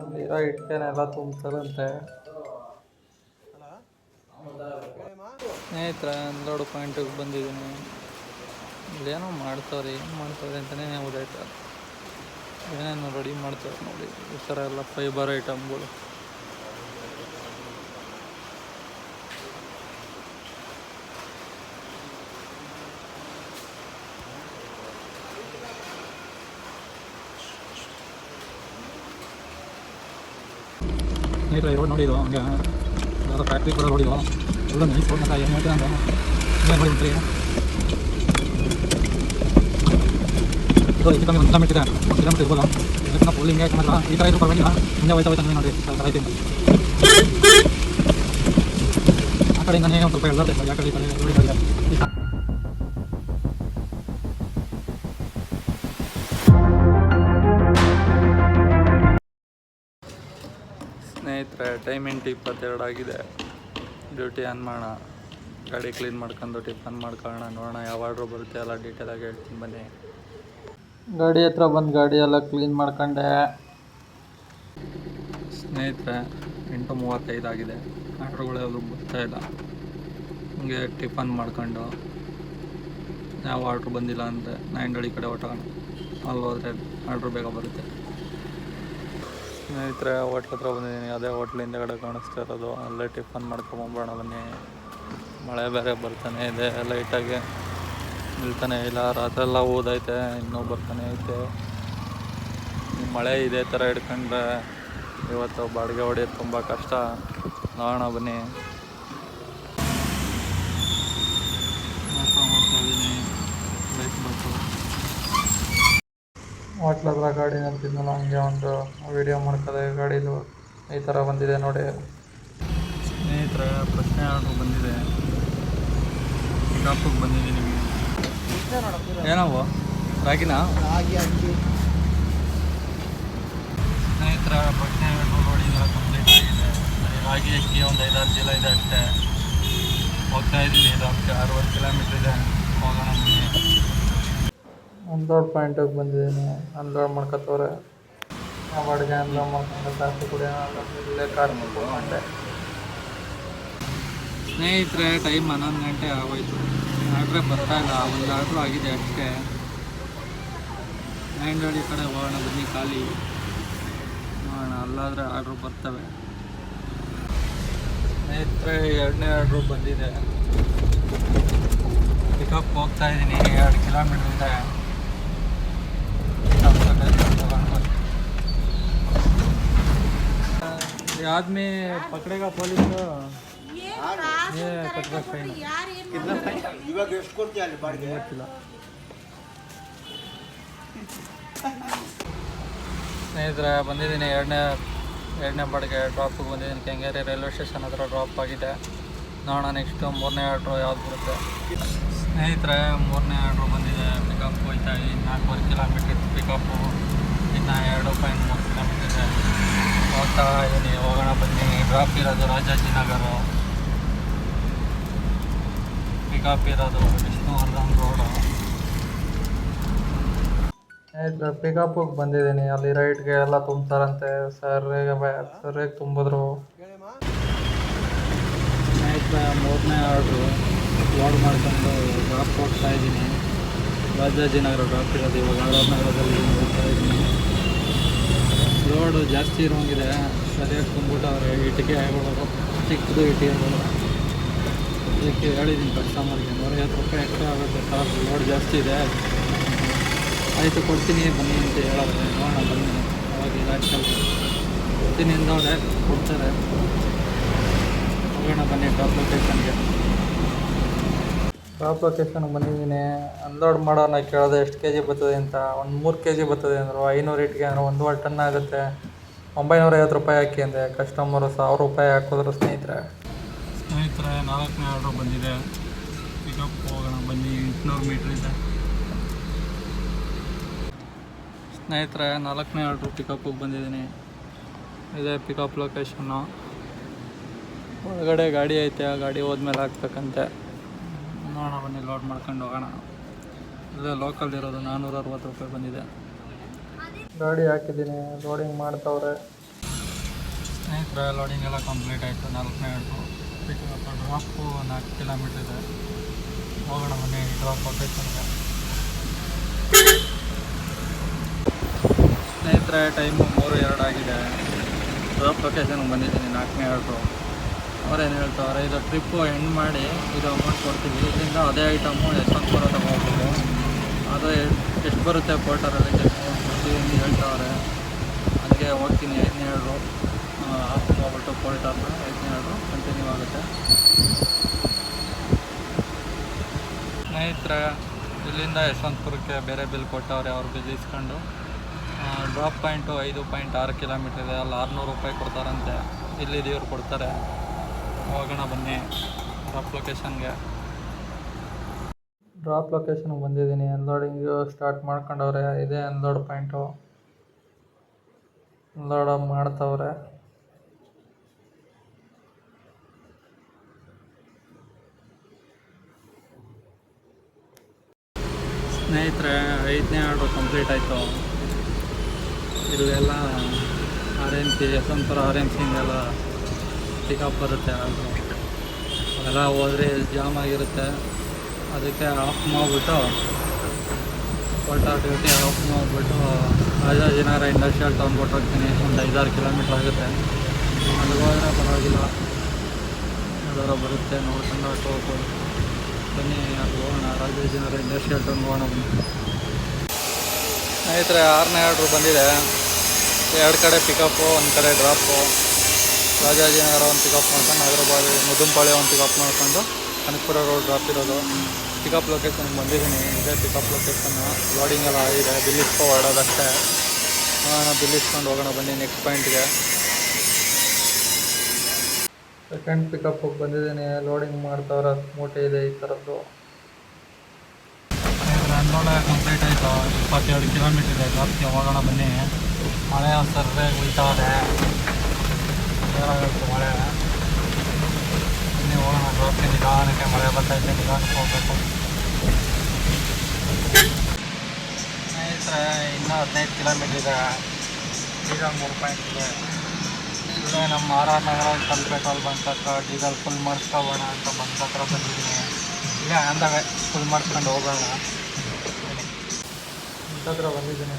ಅಲ್ಲಿರೋ ಇಟ್ಕೆನೆಲ್ಲ ತುಂಬ್ತಾರಂತೆ ಸ್ನೇಹಿತರ, ಅನ್ಲೋಡ್ ಪಾಯಿಂಟಿಗೆ ಬಂದಿದ್ದೀನಿ. ಇಲ್ಲೇನೋ ಮಾಡ್ತಾವ್ರಿ, ಏನು ಮಾಡ್ತಾರೆ ಅಂತಲೇ ಓದಾಯ್ತಾರೆ ಏನೇನು ರೆಡಿ ಮಾಡ್ತಾರೆ ನೋಡಿ, ಈ ಥರ ಎಲ್ಲ ಫೈಬರ್ ಐಟಮ್ಗಳು ಸ್ನೇಹಿತರೆ ರೋಡ್ ನೋಡಿ ಇದು. ಹಂಗೆ ಯಾವುದೋ ಫ್ಯಾಕ್ಟ್ರಿ ಕೂಡ ರೋಡ್ ಇದು. ಎಲ್ಲ ನೈಸ್ ರೋಡ್ ಅಂತ ಏನು ಹೇಳ್ತೀನಿ ಅಂತ ಏನು ನೋಡಿ ಬಿಡ್ರಿ ಇದು ಹೆಚ್ಚು ಕಮ್ಮಿ ಒಂದು ಕಿಲೋಮೀಟರ್ ಇದೆ. ಒಂದು ಕಿಲೋಮೀಟರ್ ಇರ್ಬೋದು? ಇದಕ್ಕೆ ಫುಲ್ ಹಿಂಗೆ ಯಾಕಂದ್ರೆ ಈ ಥರ ಇದು ಪರವಾಗಿಲ್ಲ. ಹಿಂದೆ ಹೋಯ್ತಾ ಹೋಯ್ತಾ ನೋಡಿ. ಆ ಥರ ಐತೆ ಆ ಕಡೆಯಿಂದನೇ ಒಂದು ಸ್ವಲ್ಪ ಎಲ್ಲ ಯಾವ ಕಡೆ ಈ ಕಡೆ ಟೈಮ್ ಎಂಟು ಇಪ್ಪತ್ತೆರಡು ಆಗಿದೆ. ಡ್ಯೂಟಿ ಆನ್ ಮಾಡೋಣ ಗಾಡಿ ಕ್ಲೀನ್ ಮಾಡ್ಕೊಂಡು ಟಿಫನ್ ಮಾಡ್ಕೊಳ್ಳೋಣ. ನೋಡೋಣ ಯಾವ ಆರ್ಡ್ರ್ ಬರುತ್ತೆ ಎಲ್ಲ ಡೀಟೇಲಾಗಿ ಹೇಳ್ತೀನಿ ಬನ್ನಿ. ಗಾಡಿ ಹತ್ರ ಬಂದು ಗಾಡಿ ಎಲ್ಲ ಕ್ಲೀನ್ ಮಾಡ್ಕೊಂಡೆ. ಸ್ನೇಹಿತರೆ, ಎಂಟು ಮೂವತ್ತೈದು ಆಗಿದೆ. ಆರ್ಡ್ರುಗಳೆಲ್ಲ ಇಲ್ಲ. ಹಂಗೆ ಟಿಫನ್ ಮಾಡ್ಕೊಂಡು. ಯಾವ ಆರ್ಡ್ರ್ ಬಂದಿಲ್ಲ ಅಂದರೆ ನಾಯಿಂಡಳಿ ಕಡೆ ಹೊಟ್ಟೋಣ ಅಲ್ಲಿ ಹೋದರೆ ಆರ್ಡ್ರು ಬೇಗ ಬರುತ್ತೆ. ಸ್ನೇಹಿತರೆ ಹೋಟ್ಲ್ ಹತ್ರ ಬಂದಿದ್ದೀನಿ. ಅದೇ ಹೋಟ್ಲ್ ಹಿಂದೆಗಡೆ ಕಾಣಿಸ್ತಾ ಇರೋದು. ಅಲ್ಲೇ ಟಿಫನ್ ಮಾಡ್ಕೊಂಬರೋಣ ಬನ್ನಿ. ಮಳೆ ಬೇರೆ ಬರ್ತಾನೆ ಇದೆ. ಲೈಟಾಗಿ ನಿಲ್ತಾನೆ ಇಲ್ಲ. ರಾತ್ರೆಲ್ಲ ಓದೈತೆ. ಇನ್ನೂ ಬರ್ತಾನೆ ಐತೆ. ಮಳೆ ಇದೇ ಥರ ಹಿಡ್ಕೊಂಡ್ರೆ ಇವತ್ತು ಬಾಡಿಗೆ ಹೊಡೆಯೋದು ತುಂಬ ಕಷ್ಟ. ನೋಡೋಣ ಬನ್ನಿ. ಹೋಟ್ಲ ಹತ್ರ ಗಾಡಿ ನಿಲ್ತಿದ್ನಲ್ಲ ಹಂಗೆ ಒಂದು ವಿಡಿಯೋ ಮಾಡ್ಕೋದೆ ಗಾಡಿದು ಈ ಥರ ಬಂದಿದೆ ನೋಡಿ. ಸ್ನೇಹಿತರ ಪ್ರಶ್ನೆ ಆರ್ಡ್ರು ಬಂದಿದೆ. ಶಾಪಿಗೆ ಬಂದಿದ್ದೀನಿ ಏನವು ಅಕ್ಕಿ. ಸ್ನೇಹಿತರ ಪ್ರಶ್ನೆ ಆರ್ಡ್ರ್ ನೋಡಿ ಕಂಪ್ಲೀಟ್ ಆಗಿದೆ. ರಾಗಿ ಅಕ್ಕಿ ಒಂದು ಐದಾರು ಚೀಲ ಇದೆ ಅಷ್ಟೇ. ಹೋಗ್ತಾ ಇದ್ದೀನಿ ಇದು ಅಷ್ಟೇ. ಅರವತ್ತು ಕಿಲೋಮೀಟ್ರ್ ಇದೆ. ಅನ್ಲೋಡ್ ಪಾಯಿಂಟಿಗೆ ಬಂದಿದ್ದೀನಿ. ಅನ್ಲೋಡ್ ಮಾಡ್ಕೊತವ್ರೆ. ಆ ಬಾಡಿಗೆ ಅನ್ಲೋಡ್ ಮಾಡ್ಕೊಂಡು ಕಾಫಿ ಕುಡಿಯೋಣ ಇಲ್ಲೇ ಕಾರ್ ಮಾಡ್ಕೊಂಡೆ ಸ್ನೇಹಿತರೆ ಟೈಮ್ ಹನ್ನೊಂದು ಗಂಟೆ ಆಗೋಯ್ತು. ಆದರೆ ಬರ್ತಾ ಇಲ್ಲ. ಒಂದು ಆರ್ಡ್ರು ಆಗಿದೆ ಅಷ್ಟೇ. ಹ್ಯಾಂಡೋಡಿ ಕಡೆ ಹೋಗೋಣ, ಬನ್ನಿ ಖಾಲಿ. ನೋಡೋಣ, ಅಲ್ಲಾದರೆ ಆರ್ಡ್ರು ಬರ್ತವೆ. ಸ್ನೇಹಿತರೆ, ಎರಡನೇ ಆರ್ಡ್ರು ಬಂದಿದೆ. ಪಿಕಪ್ ಹೋಗ್ತಾ ಇದ್ದೀನಿ. ಎರಡು ಕಿಲೋಮೀಟ್ರಿಂದ ये आदमी पकड़ेगा पुलिस तो ये कटरा फाइन ಇವಾಗ ಎಷ್ಟು ಕೊಡ್ತೀಯ ಅಲ್ಲಿ ಬಾಡಿಗೆ ಗೊತ್ತಿಲ್ಲ ಸ್ನೇಹಿತರೆ ಬಂದಿದ್ದೀನಿ ಎರಡನೇ ಎರಡನೇ ಬಾಡಿಗೆ ಡ್ರಾಪಿಗೆ ಬಂದಿದ್ದೀನಿ ಕೆಂಗೇರಿ ರೈಲ್ವೆ ಸ್ಟೇಷನ್ ಹತ್ರ ಡ್ರಾಪ್ ಆಗಿದೆ ನೋಡೋಣ ನೆಕ್ಸ್ಟು ಮೂರನೇ ಆರ್ಡ್ರು ಯಾವ್ದು ಬರುತ್ತೆ ಸ್ನೇಹಿತರೆ ಮೂರನೇ ಆರ್ಡ್ರು ಬಂದಿದೆ ಪಿಕಪ್ ಹೋಯ್ತಾ ಇದ್ದೀನಿ ನಾಲ್ಕೂವರೆ ಕಿಲೋಮೀಟ್ರ್ ಪಿಕಪ್ಪು ಇನ್ನು ಎರಡು ಪಾಯಿಂಟ್ ಮೂರು ಕಿಲೋಮೀಟರ್ ಇದೆ ಹೋಗ್ತಾ ಇದ್ದೀನಿ. ಹೋಗೋಣ ಬನ್ನಿ. ಡ್ರಾಪ್ ಇರೋದು ರಾಜಾಜಿನಗರ. ಪಿಕಪ್ ಇರೋದು ವಿಷ್ಣುವರ್ಧನ್ ರೋಡು ಆಯ್ತು ಪಿಕಪ್ಪಿಗೆ ಬಂದಿದ್ದೀನಿ. ಅಲ್ಲಿ ರೈಟ್ಗೆ ಎಲ್ಲ ತುಂಬ್ತಾರಂತೆ. ಸರ್ರಿಗೆ ಸರ್ರಿಗೆ ತುಂಬಿದ್ರು? ಆಯ್ತು ಮೂರನೇ ಆರ್ಡ್ರು ಲೋಡ್ ಮಾಡ್ಕೊಂಡು ಡ್ರಾಪ್ ಹೋಗ್ತಾ ಇದ್ದೀನಿ. ರಾಜಾಜಿನಗರ ಡ್ರಾಪ್ ಇರೋದು ಇವಾಗ ಆರ್ ನಗರದಲ್ಲಿ ಹೋಗ್ತಾ ಇದ್ದೀನಿ. ರೋಡು ಜಾಸ್ತಿ ಇರೋಂಗಿದೆ ಸರಿಯಾಗಿ ತುಂಬಿಟ್ಟವ್ರೆ ಇಟ್ಟಿಗೆ ಆಗಿಬಿಡೋದು ಚಿಕ್ಕದು ಇಟ್ಟಿಗೆಗಳು ಅದಕ್ಕೆ ಹೇಳಿದ್ದೀನಿ ಕಸ್ಟಮರ್ಗೆ ನೂರೈವತ್ತು ರೂಪಾಯಿ ಎಕ್ಸ್ಟ್ರಾ ಆಗುತ್ತೆ ಸರ್ ಲೋಡ್ ಜಾಸ್ತಿ ಇದೆ. ಆಯಿತು, ಕೊಡ್ತೀನಿ. ಬನ್ನಿ ಅಂತ ಹೇಳಿದ್ರೆ ನೋಡೋಣ, ಬನ್ನಿ. ಅವಾಗ ಲಾಸ್ಟಲ್ಲಿ ಕೊಡ್ತೀನಿ ಅಂದವ್ರೆ, ಕೊಡ್ತಾರೆ. ಹೋಗೋಣ ಬನ್ನಿ ಟಾಪ್ ಲೊಕೇಶನ್ಗೆ ಟಾಪ್ ಲೊಕೇಶನ್ಗೆ ಬಂದಿದ್ದೀನಿ. ಅನ್ಲೋಡ್ ಮಾಡೋಣ ಕೇಳಿದೆ ಎಷ್ಟು ಕೆ ಜಿ ಬರ್ತದೆ ಅಂತ. ಒಂದು ಮೂರು ಕೆ ಜಿ ಬರ್ತದೆ ಅಂದರು, ಐನೂರು ಇಟ್ಗೆ ಅಂದರೆ ಒಂದೂವರೆ ಟನ್ ಆಗುತ್ತೆ. ಒಂಬೈನೂರ ಐವತ್ತು ರೂಪಾಯಿ ಹಾಕಿ ಅಂದೆ. ಕಸ್ಟಮರು ಸಾವಿರ ರೂಪಾಯಿ ಹಾಕಿದ್ರು ಸ್ನೇಹಿತರೆ. ಸ್ನೇಹಿತರೆ, ನಾಲ್ಕನೇ ಆರ್ಡ್ರ್ ಬಂದಿದೆ. ಪಿಕಪ್ ಹೋಗೋಣ, ಬನ್ನಿ. ಎಂಟುನೂರು ಮೀಟ್ರ್ ಇದೆ. ಸ್ನೇಹಿತರೆ, ನಾಲ್ಕನೇ ಆರ್ಡ್ರು ಪಿಕಪ್ಪಿಗೆ ಬಂದಿದ್ದೀನಿ. ಇದೇ ಪಿಕಪ್ ಲೊಕೇಶನ್ನು ಒಳಗಡೆ ಗಾಡಿ ಐತೆ, ಆ ಗಾಡಿ ಹೋದ್ಮೇಲೆ ಹಾಕ್ಬೇಕಂತೆ. ನೋಡೋಣ ಬನ್ನಿ ಲೋಡ್ ಮಾಡ್ಕೊಂಡು ಹೋಗೋಣ. ಇಲ್ಲೇ ಲೋಕಲ್ ಇರೋದು ನಾನ್ನೂರ ಅರವತ್ತು ರೂಪಾಯಿ ಬಂದಿದೆ. ಗಾಡಿ ಹಾಕಿದ್ದೀನಿ ಲೋಡಿಂಗ್ ಮಾಡ್ತಾವ್ರೆ. ಸ್ನೇಹಿತರೆ ಲೋಡಿಂಗ್ ಎಲ್ಲ ಕಂಪ್ಲೀಟ್ ಆಯಿತು. ನಾಲ್ಕನೇ ಆಯಿತು ಡ್ರಾಪು ನಾಲ್ಕು ಕಿಲೋಮೀಟ್ರ್ ಇದೆ. ಹೋಗೋಣ ಬನ್ನಿ ಡ್ರಾಪ್ ಲೊಕೇಶನ್ಗೆ ಸ್ನೇಹಿತರೆ ಟೈಮು ಮೂರು ಎರಡು ಆಗಿದೆ. ಡ್ರಾಪ್ ಲೊಕೇಶನ್ಗೆ ಬಂದಿದ್ದೀನಿ ನಾಲ್ಕನೇ ಆರ್ಡ್ರು ಅವ್ರೇನು ಹೇಳ್ತಾವ್ರೆ ಇದು ಟ್ರಿಪ್ಪು ಎಂಡ್ ಮಾಡಿ ಇದು ಅಮೌಂಟ್ ಕೊಡ್ತೀವಿ. ಇದರಿಂದ ಅದೇ ಐಟಮು ಯಶವಂತಪುರ ತಗೋಬೋದು ಅದು ಎಷ್ಟು ಬರುತ್ತೆ ಪೋರ್ಟರಲ್ಲಿ ಕೊಡ್ತೀವಿ ಅಂತ ಹೇಳ್ತಾವ್ರೆ ಅದಕ್ಕೆ ಹೋಗ್ತೀನಿ ಐದನೇ ಆರ್ಡ್ರು ಹಾಫ್ ಹೋಗ್ಬಿಟ್ಟು ಪೋರ್ಟರ್ನ ಐದನೇ ಆರ್ಡ್ರು ಕಂಟಿನ್ಯೂ ಆಗುತ್ತೆ. ಸ್ನೇಹಿತರ, ಇಲ್ಲಿಂದ ಯಶವಂತಪುರಕ್ಕೆ ಬೇರೆ ಬಿಲ್ ಕೊಟ್ಟವ್ರೆ ಅವ್ರ ಬಿಲ್ ಇಸ್ಕೊಂಡು. ಡ್ರಾಪ್ ಪಾಯಿಂಟು ಐದು ಪಾಯಿಂಟ್ ಆರು ಕಿಲೋಮೀಟ್ರ್ ಇದೆ. ಅಲ್ಲಿ ಆರುನೂರು ರೂಪಾಯಿ ಕೊಡ್ತಾರಂತೆ. ಇಲ್ಲಿ ದೇವ್ರು ಕೊಡ್ತಾರೆ. ಹೋಗೋಣ ಬನ್ನಿ. ಡ್ರಾಪ್ ಲೊಕೇಶನ್ಗೆ ಡ್ರಾಪ್ ಲೊಕೇಶನ್ಗೆ ಬಂದಿದ್ದೀನಿ. ಅನ್ಲೋಡಿಂಗ್ ಸ್ಟಾರ್ಟ್ ಮಾಡ್ಕೊಂಡವ್ರೆ. ಇದೇ ಅನ್ಲೋಡ್ ಪಾಯಿಂಟು ಅನ್ಲೋಡ್ ಮಾಡ್ತವ್ರೆ. ಸ್ನೇಹಿತರೆ ಐದನೇ ಆರ್ಡ್ರು ಕಂಪ್ಲೀಟ್ ಆಯಿತು. ಇಲ್ಲೆಲ್ಲ ಆರ್ ಎಂ ಸಿ ಯಶವಂತರ ಆರ್ ಎಂ ಸಿಂದೆಲ್ಲ ಪಿಕಪ್ ಬರುತ್ತೆ ಅದು. ಅವೆಲ್ಲ ಹೋದರೆ ಜಾಮ್ ಆಗಿರುತ್ತೆ. ಅದಕ್ಕೆ ಆಫ್ ಮಾಡಿಬಿಟ್ಟು ಕೊಟ್ಟ ಡ್ಯೂಟಿ ಆಫ್ ಮಾಡಿಬಿಟ್ಟು ರಾಜಾಜಿನಗರ ಇಂಡಸ್ಟ್ರಿಯಲ್ ಟೌನ್ ಕೊಟ್ಟು ಹೋಗ್ತೀನಿ ಒಂದು ಐದಾರು ಕಿಲೋಮೀಟ್ರ್ ಆಗುತ್ತೆ. ಅಲ್ಲಿಗೆ ಹೋದ್ರೆ ಪರವಾಗಿಲ್ಲ. ಯಾವ್ದಾರ ಬರುತ್ತೆ ನೋಡ್ಕೊಂಡು ಆಟೋ ಹೋಗ್ಬೋದು. ಬನ್ನಿ, ಅದು ಹೋಗೋಣ. ರಾಜಾಜಿನಗರ ಇಂಡಸ್ಟ್ರಿಯಲ್ ಟೌನ್ ಹೋಗೋಣ ಬನ್ನಿ. ಸ್ನೇಹಿತರೆ, ಆರನೇ ಆರ್ಡ್ರು ಬಂದಿದೆ. ಎರಡು ಕಡೆ ಪಿಕಪ್ಪು ಒಂದು ಕಡೆ ಡ್ರಾಪು ರಾಜಾಜಿನಗರ ಒಂದು ಪಿಕಪ್ ಮಾಡ್ಕೊಂಡು ಹೈದ್ರಾಬಾದ್ ಮುದುಂಪಾಳೆ ಒಂದು ಪಿಕಪ್ ಮಾಡ್ಕೊಂಡು ಕನಕಪುರ ರೋಡ್ ಡ್ರಾಪ್ ಇರೋದು. ಪಿಕಪ್ ಲೊಕೇಶನ್ಗೆ ಬಂದಿದ್ದೀನಿ. ಇದೇ ಪಿಕಪ್ ಲೊಕೇಶನ್ನು ಲೋಡಿಂಗ್ ಎಲ್ಲ ಆಗಿದೆ. ಬಿಲ್ ಇಸ್ಕೊ ಹೊರಡೋದಷ್ಟೇ ಬಿಲ್ ಇಸ್ಕೊಂಡು ಹೋಗೋಣ ಬನ್ನಿ ನೆಕ್ಸ್ಟ್ ಪಾಯಿಂಟ್ಗೆ ಸೆಕೆಂಡ್ ಪಿಕಪ್ಪಿಗೆ ಬಂದಿದ್ದೀನಿ. ಲೋಡಿಂಗ್ ಮಾಡ್ತಾವ್ರೆ, ಮೂಟೆ ಇದೆ ಈ ಥರದ್ದು. ಕಂಪ್ಲೀಟ್ ಆಯಿತು. ಇಪ್ಪತ್ತೆರಡು ಕಿಲೋಮೀಟ್ರ್ ಇದೆ. ಜಾಸ್ತಿ ಹೋಗೋಣ ಬನ್ನಿ. ಮಳೆ ಒಂದು ಸರ್ರೆ ಉಯ್ತಾ ಇದೆ ಏನಾಗುತ್ತೆ ಮಳೆ ಬನ್ನಿ ಹೋಗೋಣ ಡ್ರಾಪ್ಗೆ ನಿಧಾನಕ್ಕೆ ಮಳೆ ಬರ್ತೈತೆ ನಿಧಾನಕ್ಕೆ ಹೋಗ್ಬೇಕು ಇನ್ನೂ ಹದಿನೈದು ಕಿಲೋಮೀಟ್ರ್ ಇದೆ ಡೀಸೆಲ್ ಮೂರು ಪಾಯಿಂಟ್ ಇದೆ ಇಲ್ಲೇ ನಮ್ಮ ಆರ್ ಆರ್ ನಗರ ಕಲ್ ಪೆಟ್ರೋಲ್ ಬಂಕ್ ಹತ್ರ ಡೀಸೆಲ್ ಫುಲ್ ಮಾಡಿಸ್ಕೊಬೋಣ ಅಂತ ಬಂಕ್ ಹತ್ರ ಬಂದಿದ್ದೀನಿ ಇಲ್ಲೇ ಅಂದಾಗ ಫುಲ್ ಮಾಡಿಸ್ಕೊಂಡು ಹೋಗೋಣ ಹತ್ರ ಬಂದಿದ್ದೀನಿ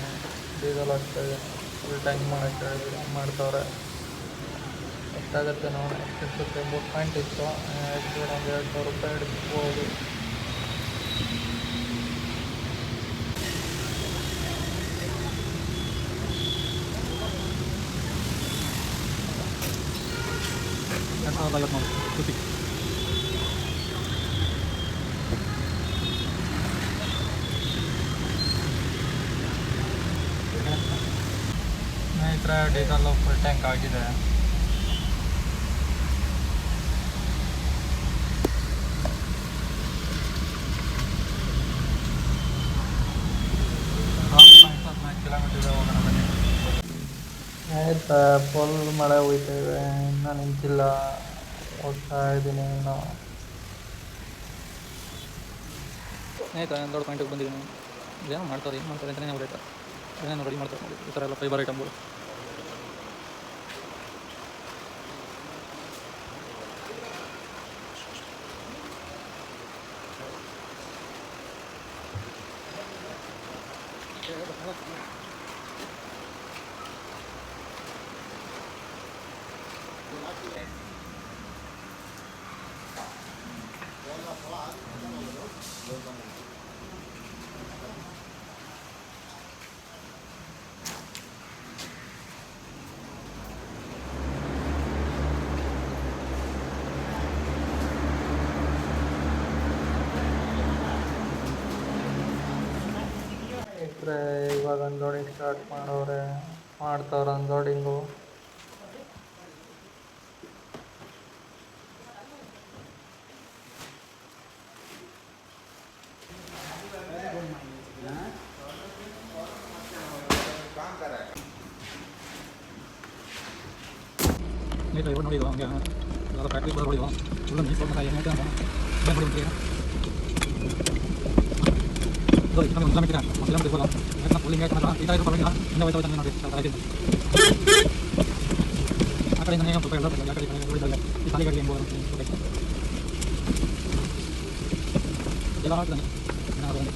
ಡೀಸೆಲ್ ಹಾಕ್ತಾ ಇದ್ದೀನಿ ಫುಲ್ ಟ್ಯಾಂಕ್ ಮಾಡೋಕ್ಕೆ ಮಾಡ್ತಾವ್ರೆ ಎಷ್ಟಾಗುತ್ತೆ ನೋಡಿ ಎಷ್ಟಿರುತ್ತೆ ಮೂರು ಪಾಯಿಂಟ್ ಇತ್ತು. ಎಷ್ಟು ಒಂದು ಎರಡು ಸಾವಿರ ರೂಪಾಯಿ ಹಿಡಿಸ್ಬೋದು. ಎರಡು ಸಾವಿರದ ನೋಡಿ ಸ್ನೇಹಿತರೆ ಡೀಸೆಲ್ ಫುಲ್ ಟ್ಯಾಂಕ್ ಆಗಿದೆ ಹದಿನಾಲ್ಕು ಕಿಲೋಮೀಟರ್ ಇದೆ ಹೋಗೋಣ ಬನ್ನಿ ಆಯ್ತಾ? ಫುಲ್ ಮಳೆ ಹೋಯ್ತಾ ಇದೆ ಇನ್ನೂ ನಿಂತಿಲ್ಲ. ಹೋಗ್ತಾ ಇದ್ದೀನಿ ಇನ್ನು. ನಾನು ದೊಡ್ಡ ಪಾಯಿಂಟಿಗೆ ಬಂದಿದ್ದೀನಿ. ಏನೋ ಮಾಡ್ತಾರೆ, ಏನು ಮಾಡ್ತಾರೆ ಅಂತಲೇ ಗೊತ್ತಾಯ್ತು? ಏನೇನೋ ರೆಡಿ ಮಾಡ್ತಾರೆ ನೋಡಿ. ಈ ಥರ ಎಲ್ಲ ಫೈಬರ್ ಐಟಮ್ಗಳು ಇದ್ರೆ ಇವಾಗ ಅನ್ಲೋಡಿಂಗ್ ಸ್ಟಾರ್ಟ್ ಮಾಡವ್ರೆ ಮಾಡ್ತಾವ್ರೆ ಅನ್ಲೋಡಿಂಗು ನೀಟಾಗಿ ಇವಾಗ ನೋಡಿದ್ದು ಹಂಗೆ ಎಲ್ಲ ಫ್ಯಾಕ್ಟ್ರಿ ಕೂಡ ನೋಡಿದ್ದು ಫುಲ್ ನೀಟ್ ಕೊಡ್ತಾ ಏನು ಹೇಳ್ತಾರೆ ಏನು ಮಾಡಿ ಒಂದು ಕಿಲೋಮೀಟರ್ ಒಂದು ಕಿಲೋಮೀಟರ್ ಇರ್ಬೋದು ಫುಲ್ ಹಿಂಗೆ ಈ ಥರ ಇರೋ ಪರವಾಗಿಲ್ಲ ಹಿಂದೆ ಹೋಯ್ತಾ ಹೋಯ್ತಾ ನೋಡಿ ಆ ಥರ ಇದೆ. ಆ ಕಡೆಯಿಂದ ಸ್ವಲ್ಪ ಎಲ್ಲ ಬರ್ತದೆ, ಆ ಕಡೆ ಈ ಕಡೆ ಉಳಿದಲ್ಲ. ಈ ಸಾಲಿಗಳಿಗೆ ಹೆಂಗೆ ಹೋಗೋದು ಅಂತ ಗೊತ್ತಾಯ್ತು. ಎಲ್ಲ ಹಾಕ್ತಾನೆ ಏನಾದ್ರು ಒಂದು.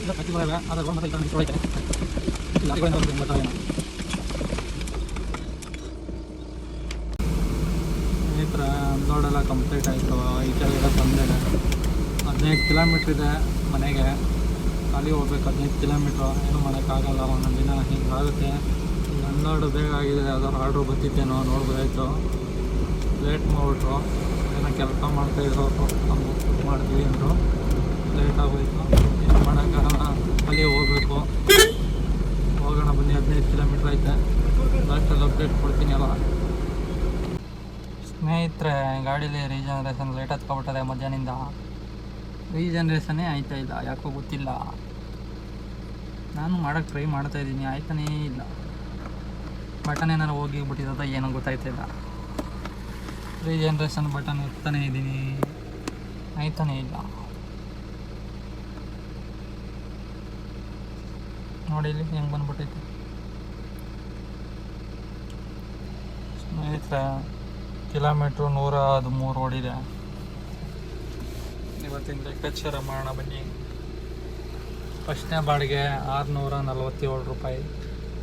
ಇಲ್ಲ ಕಟ್ಟಿ ಬರಲ್ಲ ಆದರೆ ರೋಡ್ ಮತ್ತೆ ಈ ಕಡೆ ನಿಂತು ಹೋಯ್ತಾರೆ ಇಲ್ಲ ಲಾರಿಗಳಿಂದ ಹೋಗ್ಬೇಕು ಬರ್ತಾರೆ ಏನೋ. ಸ್ನೇಹಿತರೆ ಅನ್ಲೋಡ್ ಎಲ್ಲ ಕಂಪ್ಲೀಟ್ ಆಯಿತು, ಈ ಕೆಳಗೆಲ್ಲ ಬಂದಿದೆ ಹದಿನೈದು ಕಿಲೋಮೀಟ್ರ್ ಇದೆ ಮನೆಗೆ. ಖಾಲಿ ಹೋಗ್ಬೇಕು, ಹದಿನೈದು ಕಿಲೋಮೀಟ್ರ್ ಏನು ಮಾಡೋಕ್ಕಾಗಲ್ಲ, ಒಂದೊಂದು ದಿನ ಹಿಂಗಾಗುತ್ತೆ. ಹನ್ನೆರಡು ಬೇಗ ಆಗಿದೆ, ಯಾವ್ದಾದ್ರು ಆರ್ಡ್ರು ಬಂದಿದ್ದೇನೋ ನೋಡ್ಬೋದಾಯ್ತು. ಲೇಟ್ ಮಾಡಿಬಿಟ್ರು. ಏನೋ ಕೆಲಸ ಮಾಡ್ತಾಯಿದ್ರು ನಾವು ಬುಕ್ ಮಾಡ್ತೀವಿ ಅಂದರು. ಲೇಟ್ ಆಗೋಯ್ತು. ಏನು ಮಾಡೋಕ್ಕಾಗಲ್ಲ. ಅಲ್ಲಿ ಹೋಗ್ಬೇಕು. ಹೋಗೋಣ ಬನ್ನಿ, ಹದಿನೈದು ಕಿಲೋಮೀಟ್ರ್ ಐತೆ. ಲಾಸ್ಟಲ್ಲಿ ಅಪ್ಡೇಟ್ ಕೊಡ್ತೀನಿ ಅಲ್ಲ ಸ್ನೇಹಿತರೆ, ಗಾಡೀಲಿ ರೀಜನರೇಷನ್ ಲೇಟ್ ಹತ್ಕೊಬಿಟ್ಟದೆ ಮಧ್ಯಾಹ್ನದಿಂದ. ರೀಜನರೇಷನೇ ಆಯ್ತಾ ಇಲ್ಲ, ಯಾಕೋ ಗೊತ್ತಿಲ್ಲ. ನಾನು ಮಾಡೋಕ್ಕೆ ಟ್ರೈ ಮಾಡ್ತಾ ಇದ್ದೀನಿ, ಆಯ್ತಾನೇ ಇಲ್ಲ. ಬಟನ್ ಏನಾರು ಹೋಗಿ ಬಿಟ್ಟಿರೋದ ಏನೋ ಗೊತ್ತಾಯ್ತಿಲ್ಲ ರೀಜನರೇಷನ್ ಬಟನ್ ಒತ್ತಾನೇ ಇದ್ದೀನಿ. ಆಯ್ತಾನೇ ಇಲ್ಲ. ನೋಡಿ ಇಲ್ಲಿ ಹೆಂಗೆ ಬಂದ್ಬಿಟ್ಟೈತೆ ಸ್ನೇಹಿತರೆ ಕಿಲೋಮೀಟ್ರು ನೂರ ಹದಿಮೂರು ಓಡಿದೆ. ಇವತ್ತಿನ ಲೆಕ್ಕಾಚಾರ ಮಾಡೋಣ ಬನ್ನಿ. ಫಸ್ಟ್ನೇ ಬಾಡಿಗೆ ಆರುನೂರ ನಲ್ವತ್ತೇಳು ರೂಪಾಯಿ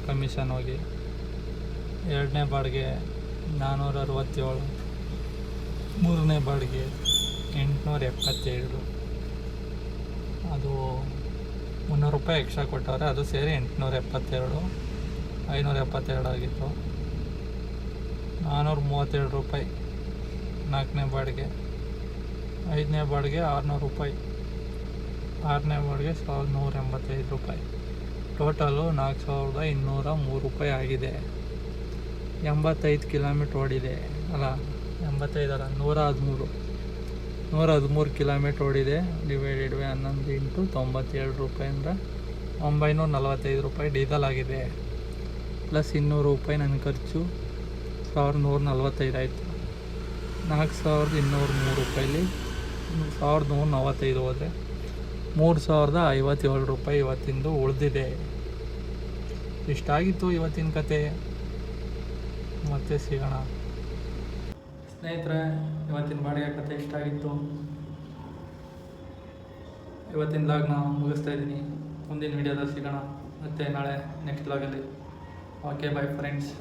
ಕಮಿಷನ್ ಹೋಗಿ. ಎರಡನೇ ಬಾಡಿಗೆ ನಾನ್ನೂರ ಅರವತ್ತೇಳು. ಮೂರನೇ ಬಾಡಿಗೆ ಎಂಟುನೂರ ಎಪ್ಪತ್ತೇಳು. ಅದು ಮುನ್ನೂರು ರೂಪಾಯಿ ಎಕ್ಸ್ಟ್ರಾ ಕೊಟ್ಟವ್ರೆ, ಅದು ಸೇರಿ ಎಂಟುನೂರ ಎಪ್ಪತ್ತೆರಡು, ಐನೂರ ಎಪ್ಪತ್ತೆರಡು ಆಗಿತ್ತು. ನಾನ್ನೂರ ಮೂವತ್ತೆರಡು ರೂಪಾಯಿ. ನಾಲ್ಕನೇ ಬಾಡಿಗೆ. ಐದನೇ ಬಾಡಿಗೆ ಆರುನೂರು ರೂಪಾಯಿ. ಆರನೇ ಬಾಡಿಗೆ ಸಾವಿರದ ನೂರ ಎಂಬತ್ತೈದು ರೂಪಾಯಿ. ಟೋಟಲು ನಾಲ್ಕು ಸಾವಿರದ ಇನ್ನೂರ ಮೂರು ರೂಪಾಯಿ ಆಗಿದೆ. ಎಂಬತ್ತೈದು ಕಿಲೋಮೀಟ್ರ್ ಓಡಿದೆ. ಅಲ್ಲ ಎಂಬತ್ತೈದಲ್ಲ ನೂರ ಹದಿಮೂರು. ನೂರ ಹದಿಮೂರು ಕಿಲೋಮೀಟ್ರ್ ಓಡಿದೆ. ಡಿವೈಡೆಡ್ ಬೈ ಹನ್ನೊಂದು ಇಂಟು ತೊಂಬತ್ತೇಳು ರೂಪಾಯಿ ಅಂದರೆ ಒಂಬೈನೂರ ನಲವತ್ತೈದು ರೂಪಾಯಿ ಡೀಸಲ್ ಆಗಿದೆ. ಪ್ಲಸ್ ಇನ್ನೂರು ರೂಪಾಯಿ ನನ್ನ ಖರ್ಚು. ಸಾವಿರದ ನೂರ ನಲ್ವತ್ತೈದು ಆಯಿತು. ನಾಲ್ಕು ಸಾವಿರದ ಇನ್ನೂರ ಮೂರು ರೂಪಾಯಿಲಿ, ಸಾವಿರದ ನೂರ ನಲವತ್ತೈದು ಹೋದರೆ ಮೂರು ಸಾವಿರದ ಐವತ್ತೇಳು ರೂಪಾಯಿ ಇವತ್ತಿಂದು ಉಳಿದಿದೆ. ಇಷ್ಟಾಗಿತ್ತು ಇವತ್ತಿನ ಕತೆ. ಮತ್ತೆ ಸಿಗೋಣ. ಸ್ನೇಹಿತರೆ, ಇವತ್ತಿನ ಬಾಡಿಗೆ ಕತೆ ಇಷ್ಟ ಆಗಿತ್ತು ಇವತ್ತಿನ ಲಾಗ್ನ ಮುಗಿಸ್ತಾ ಇದ್ದೀನಿ. ಮುಂದಿನ ವೀಡಿಯೋದಲ್ಲಿ ಸಿಗೋಣ. ಮತ್ತೆ ನಾಳೆ ನೆಕ್ಸ್ಟ್ ಲಾಗಲ್ಲಿ ಓಕೆ ಬೈ ಫ್ರೆಂಡ್ಸ್